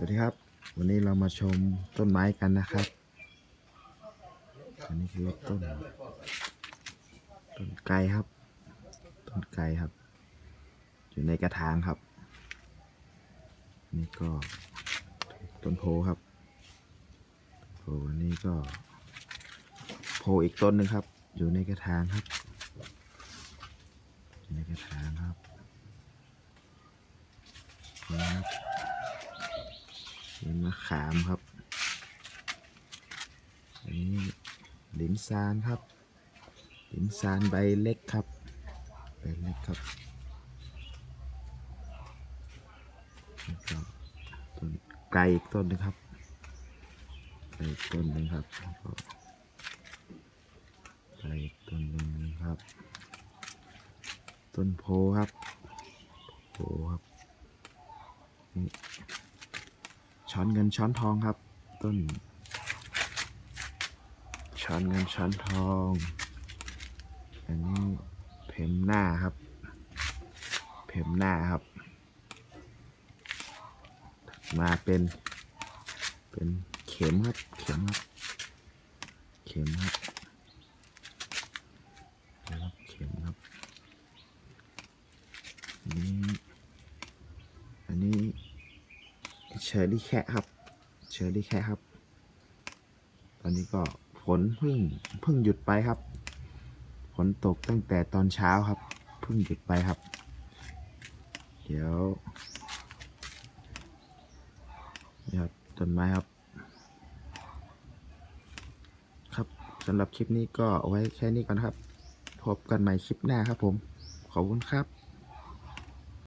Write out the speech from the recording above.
วัสดีครับ วันนี้เรามาชมต้นไม้กันนะครับ อันนี้คือต้น ต้นไกรครับ ต้นไกรครับ อยู่ในกระถางครับนนี้ก็ต้นโพครับโพอันนี้ก็ โพอีกต้นหนึ่งครับ อยู่ในกระถางครับ อยู่ในกระถางครับนี่ครับ เป็นมะขามครับอันนี้ลินซานครับลินซานใบเล็กครับ ใบเล็กครับแล้วก็ต้นไก่อีกต้นหนึงครับไก่อีกต้นหนึ่งครับแล้วก็ไก่อีกต้นหนึ่งครับ ต้นโพครับโพครับนี่ ช้อนเงินช้อนทองครับ ต้น ช้อนเงินช้อนทอง อันนี้เพมหน้าครับ เพมหน้าครับ มาเป็นเป็นเข็มครับ เข็มครับ เข็มครับรบเข็มครับอันนี้อันนี้ เชอร์รี่แคะครับ เชอร์รี่แคะครับ ตอนนี้ก็ฝนเพิ่งเพิ่งหยุดไปครับ ฝนตกตั้งแต่ตอนเช้าครับ เพิ่งหยุดไปครับ เดี๋ยวนี่ครับต้นไม้ครับ ครับสำหรับคลิปนี้ก็เอาไว้แค่นี้ก่อนครับ พบกันใหม่คลิปหน้าครับผม ขอบคุณครับ